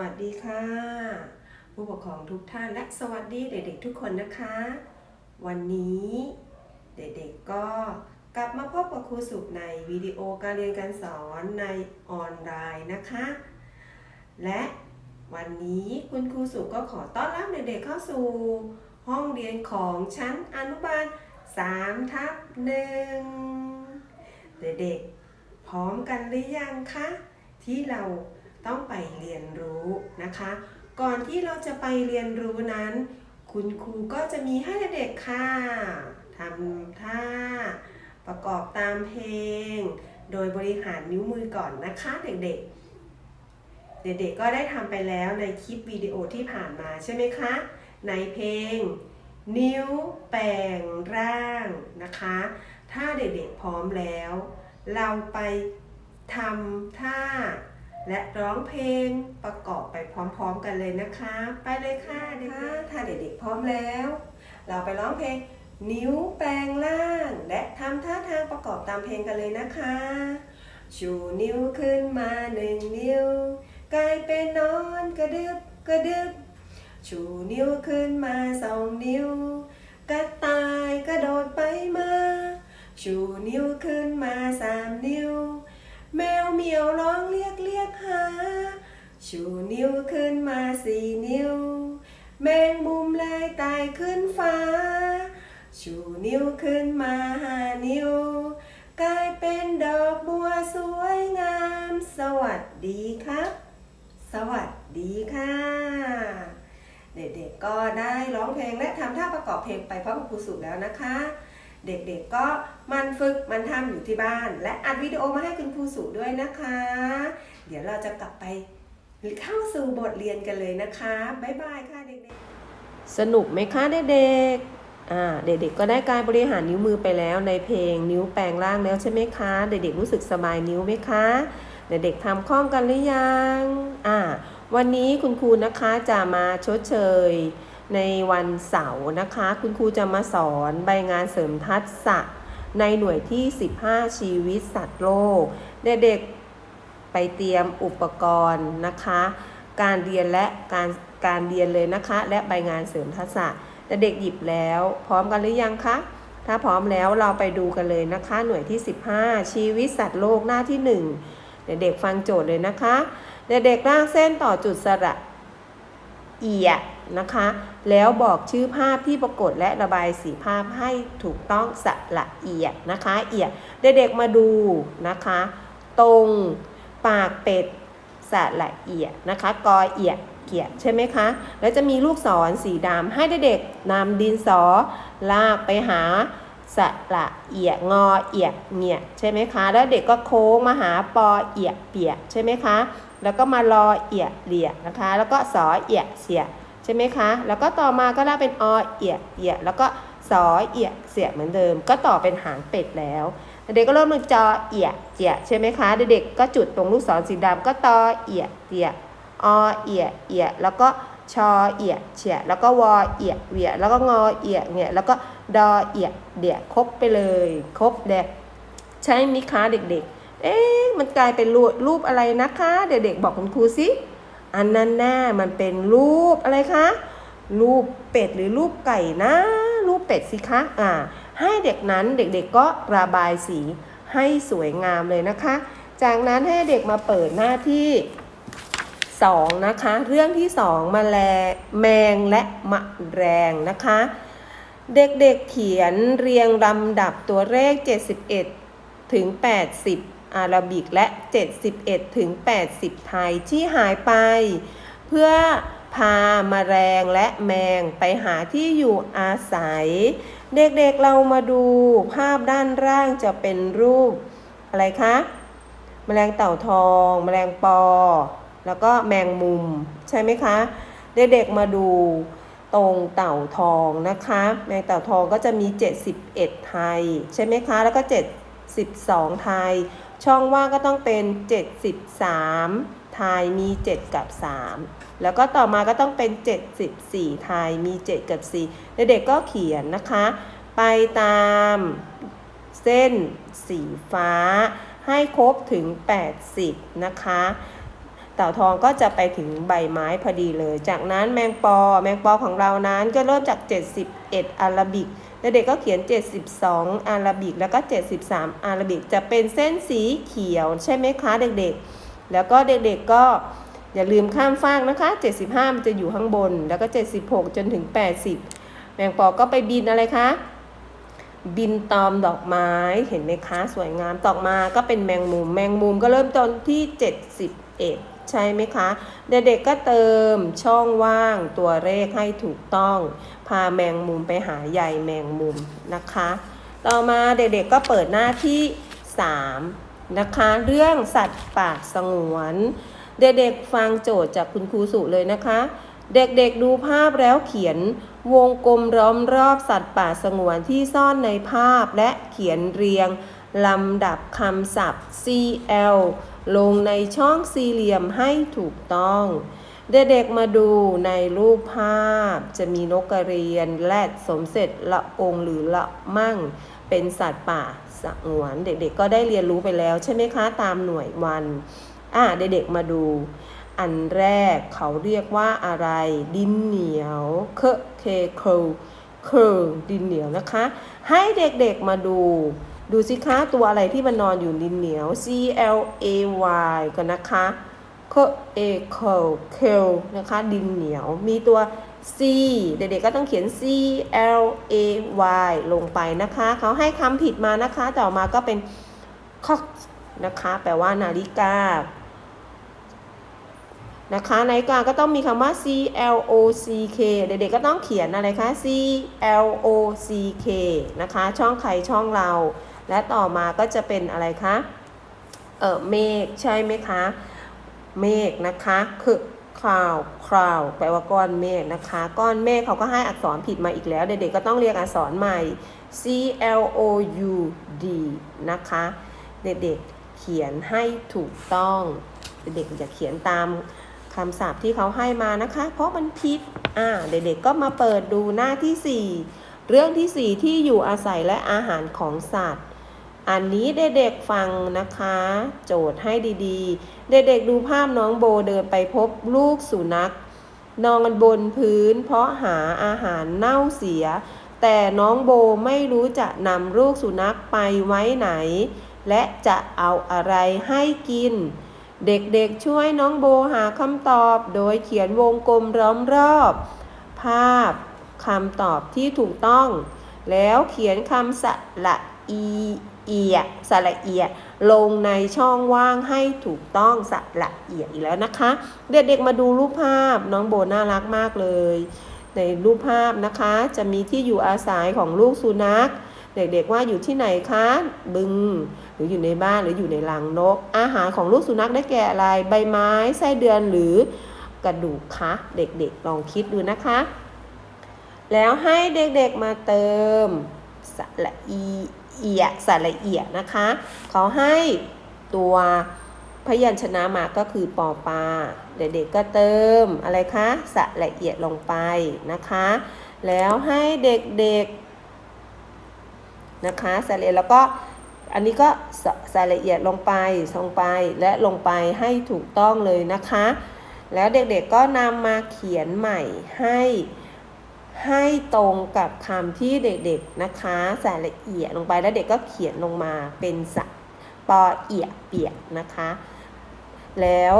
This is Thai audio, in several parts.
วัสดีค่ะ ผู้ปกครองทุกท่านและสวัสดีเด็กๆทุกคนนะคะ วันนี้เด็กๆก็กลับมาพบกับครูสุขในวิดีโอการเรียนการสอนในออนไลน์นะคะ และวันนี้คุณครูสุขก็ขอต้อนรับเด็กๆเข้าสู่ ห้องเรียนของชั้นอนุบาล3ทับหนึ่งเด็กๆพร้อมกันหรือยังคะที่เรา ต้องไปเรียนรู้นะคะ ก่อนที่เราจะไปเรียนรู้นั้น คุณครูก็จะมีให้เด็กๆค่ะทำท่า ประกอบตามเพลง โดยบริหารนิ้วมือก่อนนะคะเด็กๆ เด็กๆก็ได้ทำไปแล้วในคลิปวิดีโอที่ผ่านมาใช่ไหมคะ ในเพลง นิ้วแปลงร่างนะคะ ถ้าเด็กๆพร้อมแล้ว เราไปทำท่า และร้องเพลงประกอบไปพร้อมๆกันเลยนะคะ ไปเลยค่ะเด็กๆถ้าเด็กๆพร้อมแล้ว เราไปร้องเพลง นิ้วแปลงร่าง และทำท่าทางประกอบตามเพลงกันเลยนะคะ ชูนิ้วขึ้นมาหนึ่งนิ้ว กลายเป็นนอนกระดึบกระดึบ ชูนิ้วขึ้นมาสองนิ้ว กระต่ายกระโดดไปมา ชูนิ้วขึ้นมาสามนิ้ว แมวเหมียวร้องเรียกเรียกหา ชูนิ้วขึ้นมาสี่นิ้ว แมงมุมลายตายขึ้นฟ้า ชูนิ้วขึ้นมาห้านิ้ว กลายเป็นดอกบัวสวยงาม สวัสดีครับ สวัสดีค่ะ เด็กๆก็ได้ร้องเพลงและทำท่าประกอบเพลงไปพร้อมกับครูสุแล้วนะคะ เด็กๆก็มันฝึกมันทำอยู่ที่บ้าน และอัดวิดีโอมาให้คุณครูสุด้วยนะคะ เดี๋ยวเราจะกลับไปเข้าสู่บทเรียนกันเลยนะคะบ๊ายบายค่ะเด็กๆ สนุกไหมคะเด็กๆเด็กๆก็ได้การบริหารนิ้วมือไปแล้วในเพลงนิ้วแปลงร่างแล้วใช่ไหมคะ เด็กๆรู้สึกสบายนิ้วไหมคะ เด็กๆทำคล่องกันหรือยัง อ่า วันนี้คุณครูนะคะจะมาชดเชย ในวันเสาร์นะคะ คุณครูจะมาสอนใบงานเสริมทักษะ ในหน่วยที่ 15 ชีวิตสัตว์โลก เด็กๆไปเตรียมอุปกรณ์นะคะ การเรียนและการการเรียนเลยนะคะ และใบงานเสริมทักษะเด็กๆหยิบแล้ว พร้อมกันหรือยังคะถ้าพร้อมแล้วเราไปดูกันเลยนะคะ หน่วยที่ 15 ชีวิตสัตว์โลกหน้าที่1เด็กๆฟังโจทย์เลยนะคะ เด็กๆร่างเส้นต่อจุดสระ เอียนะคะ แล้วบอกชื่อภาพที่ปรากฏและระบายสีภาพให้ถูกต้องสละเอียดนะคะ เอียดเด็กๆมาดูนะคะ ตรงปากเป็ดสละเอียดนะคะ กอเอียดเกียดใช่ไหมคะ แล้วจะมีลูกศรสีดำให้เด็กๆนำดินสอลากไปหา สละเอียงอเอียเงียใช่ไหมคะ แล้วเด็กก็โค้งมาหาปอเอียเปียใช่ไหมคะ แล้วก็มารอเอียเหลียนะคะ แล้วก็สอเอียเสียใช่ไหมคะ แล้วก็ต่อมาก็ได้เป็นอเอียเอียแล้วก็สอเอียเสียเหมือนเดิม ก็ต่อเป็นหางเป็ดแล้วเด็กก็เริ่มเป็นจอเอียเจียใช่ไหมคะเด็กๆก็จุดตรงลูกศรสีดำก็ตอเอียเตียอเอียเอียแล้วก็ ชอเอียดเฉียแล้วก็วอเอียดเวียแล้วก็งอเอียดเนี่ยแล้วก็ดอเอียดเดียครบไปเลยครบเดใช่ไหมคะเด็กๆ เอ๊ะมันกลายเป็นรูปรูปอะไรนะคะ เด็กๆบอกคุณครูสิอันนั้นแน่มันเป็นรูปอะไรคะรูปเป็ดหรือรูปไก่นะ รูปเป็ดสิคะอ่า ให้เด็กนั้นเด็กๆก็ระบายสีให้สวยงามเลยนะคะ จากนั้นให้เด็กมาเปิดหน้าที่ 2นะคะเรื่องที่ 2 มาแลแมงและมะแรงนะคะ เด็กๆเขียนเรียงลำดับตัวเลข 71 ถึง 80 อาราบิกและ 71 ถึง 80 ไทยที่หายไป เพื่อพามาแรงและแมงไปหาที่อยู่อาศัย เด็กๆเรามาดูภาพด้านล่างจะเป็นรูปอะไรคะ แมลงเต่าทอง แมลงปอ แล้วก็แมงมุมใช่ไหมคะเด็กๆมาดูตรงเต่าทองนะคะ แมงเต่าทองก็จะมี 71 ไทย ใช่ไหมคะ แล้วก็ 72 ไทย ช่องว่างก็ต้องเป็น 73 ไทยมี 7 กับ 3 แล้วก็ต่อมาก็ต้องเป็น 74 ไทยมี 7 กับ 4 เด็กๆก็เขียนนะคะ ไปตามเส้นสีฟ้าให้ครบถึง 80 นะคะ ต่าทองก็จะไปถึงใบไม้พอดีเลย จากนั้นแมงปอ แมงปอของเรานั้นก็เริ่มจาก 71 อาราบิกเด็กก็เขียน 72 อาราบิก แล้วก็ 73 อาราบิก จะเป็นเส้นสีเขียวใช่ไหมคะเด็กๆ แล้วก็เด็กๆก็อย่าลืมข้ามฟากนะคะ 75 มันจะอยู่ข้างบน แล้วก็ 76 จนถึง 80 แมงปอก็ไปบินอะไรคะ บินตอมดอกไม้ เห็นไหมคะ สวยงามต่อมาก็เป็นแมงมุม แมงมุมก็เริ่มต้นที่ 71 ใช่ไหมคะ เด็กๆก็เติมช่องว่างตัวเลขให้ถูกต้อง พาแมงมุมไปหาใยแมงมุมนะคะ ต่อมาเด็กๆก็เปิดหน้าที่ 3 นะคะ เรื่องสัตว์ป่าสงวน เด็กๆฟังโจทย์จากคุณครูสุเลยนะคะ เด็กๆดูภาพแล้วเขียนวงกลมล้อมรอบสัตว์ป่าสงวนที่ซ่อนในภาพและเขียนเรียงลำดับคำศัพท์ CL ลงในช่องสี่เหลี่ยมให้ถูกต้อง เด็กๆมาดูในรูปภาพ จะมีนกกระเรียนแรดสมเสร็จละองหรือละมั่ง เป็นสัตว์ป่าสงวนเด็กๆก็ได้เรียนรู้ไปแล้วใช่ไหมคะตามหน่วยวันอะเด็กๆมาดู อันแรกเขาเรียกว่าอะไร ดินเหนียวเคเคเคเคดินเหนียวนะคะ ให้เด็กๆมาดู ดูสิคะตัวอะไรที่มันนอนอยู่ดินเหนียว C L A Y กันนะคะเคเอเคเคนะคะดินเหนียวมีตัว C เด็กๆก็ต้องเขียน C L A Y ลงไปนะคะ เขาให้คำผิดมานะคะ ต่อมาก็เป็น clock นะคะ แปลว่านาฬิกา นะคะนาฬิกาก็ต้องมีคำว่า C L O C K เด็กๆก็ต้องเขียนอะไรคะ C L O C K นะคะ ช่องใครช่องเรา และต่อมาก็จะเป็นอะไรคะเออเมฆใช่ไหมคะ เมฆนะคะคือคราวคราวแปลว่าก้อนเมฆนะคะ ก้อนเมฆเขาก็ให้อักษรผิดมาอีกแล้ว เด็กๆก็ต้องเรียกอักษรใหม่ C L O U D นะคะ เด็กๆเขียนให้ถูกต้อง เด็กๆอย่าเขียนตามคำศัพท์ที่เขาให้มานะคะ เพราะมันผิดอ่าเด็กๆก็มาเปิดดูหน้าที่ 4 เรื่องที่ 4 ที่อยู่อาศัยและอาหารของสัตว์ อันนี้เด็กๆฟังนะคะ โจทย์ให้ดีๆ เด็กๆดูภาพน้องโบเดินไปพบลูกสุนัข นอนบนพื้น เพราะหาอาหารเน่าเสีย แต่น้องโบไม่รู้จะนำลูกสุนัขไปไว้ไหน และจะเอาอะไรให้กิน เด็กๆช่วยน้องโบหาคำตอบ โดยเขียนวงกลมล้อมรอบ ภาพคำตอบที่ถูกต้อง แล้วเขียนคำสระอี เอียสระเอียลงในช่องว่างให้ถูกต้องสระเอียอีกแล้วนะคะ เด็กๆมาดูรูปภาพน้องโบน่ารักมากเลย ในรูปภาพนะคะ จะมีที่อยู่อาศัยของลูกสุนัข เด็กๆว่าอยู่ที่ไหนคะบึง หรืออยู่ในบ้านหรืออยู่ในรังนก อาหารของลูกสุนัขได้แก่อะไรใบไม้ไส้เดือนหรือกระดูกคะเด็กๆลองคิดดูนะคะ แล้วให้เด็กๆมาเติมสระอี เอียสระเอียนะคะเขาให้ตัวพยัญชนะมาก็คือปอปลาเด็กๆก็เติมอะไรคะสระเอียดลงไปนะคะ แล้วให้เด็กๆนะคะสระเอียดแล้วก็อันนี้ก็สสระเอียดลงไปลงไปและลงไปให้ถูกต้องเลยนะคะ แล้วเด็กๆก็นำมาเขียนใหม่ให้ ให้ตรงกับคำที่เด็กๆนะคะใส่ละเอียดลงไปแล้วเด็กก็เขียนลงมาเป็นสะปอเอียเปียกนะคะ แล้ว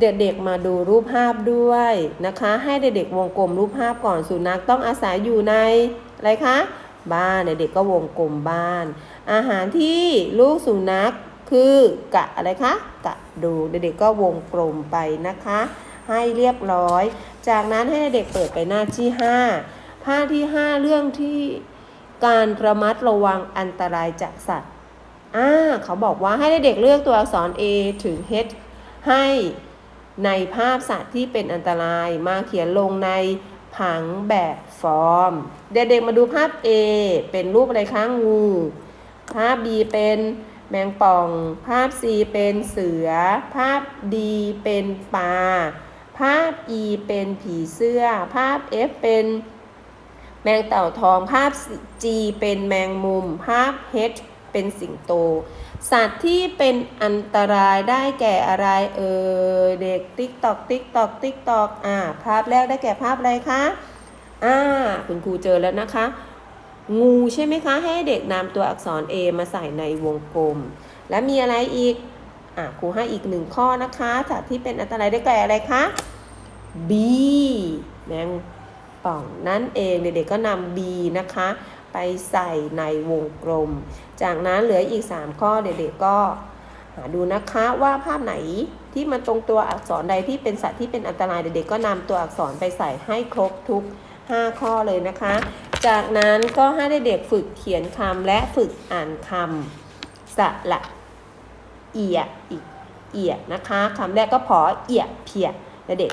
เด็กๆมาดูรูปภาพด้วยนะคะ ให้เด็กๆวงกลมรูปภาพก่อนสุนัขต้องอาศัยอยู่ในอะไรคะบ้านเด็กๆก็วงกลมบ้าน อาหารที่ลูกสุนัขคือกะอะไรคะกะดูเด็กๆก็วงกลมไปนะคะ ให้เรียบร้อย จากนั้นให้เด็กๆเปิดไปหน้าที่ 5 ภาที่ 5 เรื่องที่การระมัดระวังอันตรายจากสัตว์อ่าเขาบอกว่าให้เด็กเลือกตัวอักษร A ถึง H ให้ในภาพสัตว์ที่เป็นอันตรายมาเขียนลงในผังแบบฟอร์ม เด็กๆมาดูภาพ A เป็นรูปอะไรคะงู ภาพ B เป็นแมงป่อง ภาพ C เป็นเสือ ภาพ D เป็นปลา ภาพ E เป็นผีเสื้อ ภาพ F เป็น แมงเต่าทองภาพ G เป็นแมงมุม ภาพ H เป็นสิงโต สัตว์ที่เป็นอันตรายได้แก่อะไรเอ่ยเด็กติ๊กตอกติ๊กตอกติ๊กตอกอ่าภาพแรกได้แก่ภาพอะไรคะอ่าคุณครูเจอแล้วนะคะ งูใช่ไหมคะ ให้เด็กนำตัวอักษร A มาใส่ในวงกลม และมีอะไรอีกอ่าครูให้อีกหนึ่งข้อนะคะสัตว์ที่เป็นอันตรายได้แก่อะไรคะ B แมง ป่อง นั่นเองเด็กๆก็นำ B นะคะ ไปใส่ในวงกลม จากนั้นเหลืออีก 3 ข้อเด็กๆก็หาดูนะคะว่าภาพไหนที่มันตรงตัวอักษรใดที่เป็นสัตว์ที่เป็นอันตรายเด็กๆก็นำตัวอักษรไปใส่ให้ครบทุก 5 ข้อเลยนะคะ จากนั้นก็ให้เด็กๆฝึกเขียนคำและฝึกอ่านคำสระเอียอีกเอียนะคะคำแรกก็พอเอียเพียเด็ก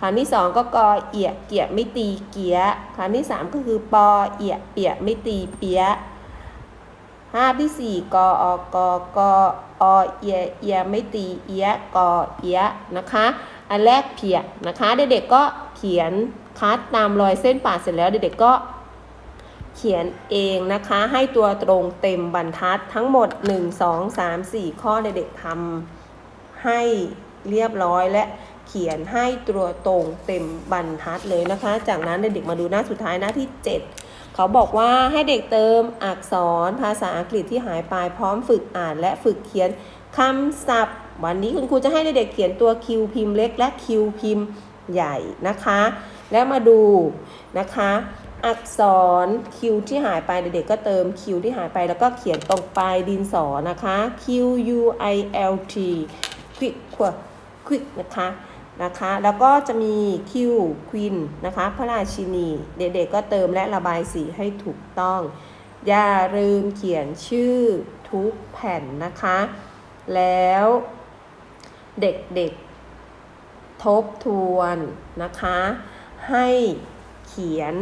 คำที่สองก็กอเอียเกียไม่ตีเกียคำที่สามก็คือปอเอียเปียไม่ตีเปียภาที่สี่กออกอกออเอียเอียไม่ตีเอียกอเอียนะคะ อันแรกเพียนะคะ เด็กๆก็เขียนคัดตามรอยเส้นปาดเสร็จแล้วเด็กๆก็เขียนเองนะคะ ให้ตัวตรงเต็มบรรทัดทั้งหมด 1 2 3 4 ข้อเด็กๆทำให้เรียบร้อยและ ขียนให้ตัวตรงเต็มบรรทัดเลยนะคะ จากนั้นเด็กๆมาดูหน้าสุดท้ายหน้าที่ 7 เขาบอกว่าให้เด็กเติมอักษรภาษาอังกฤษที่หายไปพร้อมฝึกอ่านและฝึกเขียนคำศัพท์ วันนี้คุณครูจะให้เด็กๆเขียนตัวคิวพิมพ์เล็กและคิวพิมพ์ใหญ่นะคะ แล้วมาดูนะคะ อักษรคิวที่หายไปเด็กๆก็เติมคิวที่หายไปแล้วก็เขียนตรงปลายดินสอนะคะ Q U I L T quick quick นะคะ นะคะ แล้วก็จะมี Q Queen นะคะ พระราชินี เด็กๆก็เติมและระบายสีให้ถูกต้อง อย่าลืมเขียนชื่อทุกแผ่นนะคะ แล้วเด็กๆทบทวนนะคะ ให้เขียน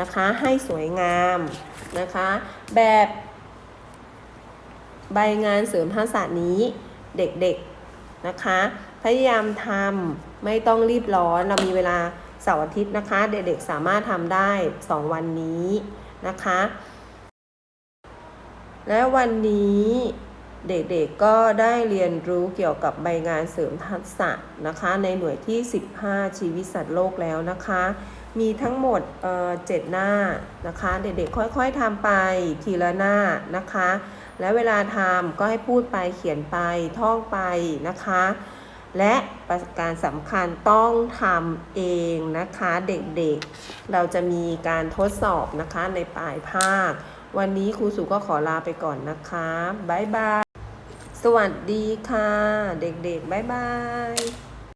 นะคะ ให้สวยงามนะคะ แบบใบงานเสริมทักษะนี้เด็กๆ นะคะ พยายามทำไม่ต้องรีบร้อนเรามีเวลาเสาร์อาทิตย์นะคะ เด็กๆสามารถทำได้ 2 วันนี้นะคะ และวันนี้เด็กๆก็ได้เรียนรู้เกี่ยวกับใบงานเสริมทักษะนะคะ ในหน่วยที่ 15 ชีวิตสัตว์โลกแล้วนะคะ มีทั้งหมดเอ่อ7หน้านะคะ เด็กๆค่อยๆทำไปทีละหน้านะคะ และเวลาทำก็ให้พูดไปเขียนไปท่องไปนะคะ และประการสำคัญต้องทำเองนะคะ เด็กๆเราจะมีการทดสอบนะคะในปลายภาค วันนี้ครูสุก็ขอลาไปก่อนนะคะบ๊ายบาย สวัสดีค่ะ เด็กๆบ๊ายบาย